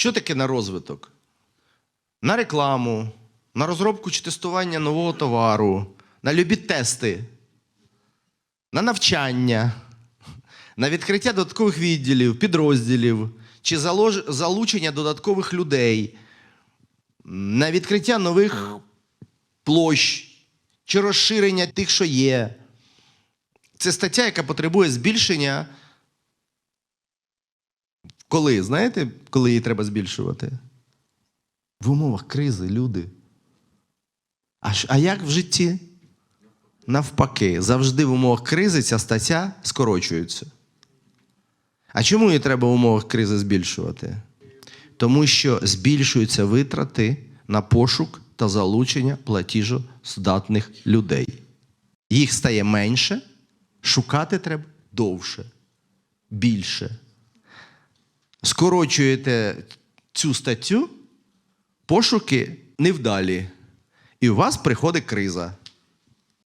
Що таке на розвиток? На рекламу, на розробку чи тестування нового товару, на любі тести, на навчання, на відкриття додаткових відділів, підрозділів чи залучення додаткових людей, на відкриття нових площ чи розширення тих, що є. Це стаття, яка потребує збільшення. Коли? Знаєте, коли її треба збільшувати? В умовах кризи, люди. А, а як в житті? Навпаки, завжди в умовах кризи ця стаття скорочується. А чому її треба в умовах кризи збільшувати? Тому що збільшуються витрати на пошук та залучення платіжоздатних людей. Їх стає менше, шукати треба довше, більше. Скорочуєте цю статтю, пошуки невдалі. І у вас приходить криза.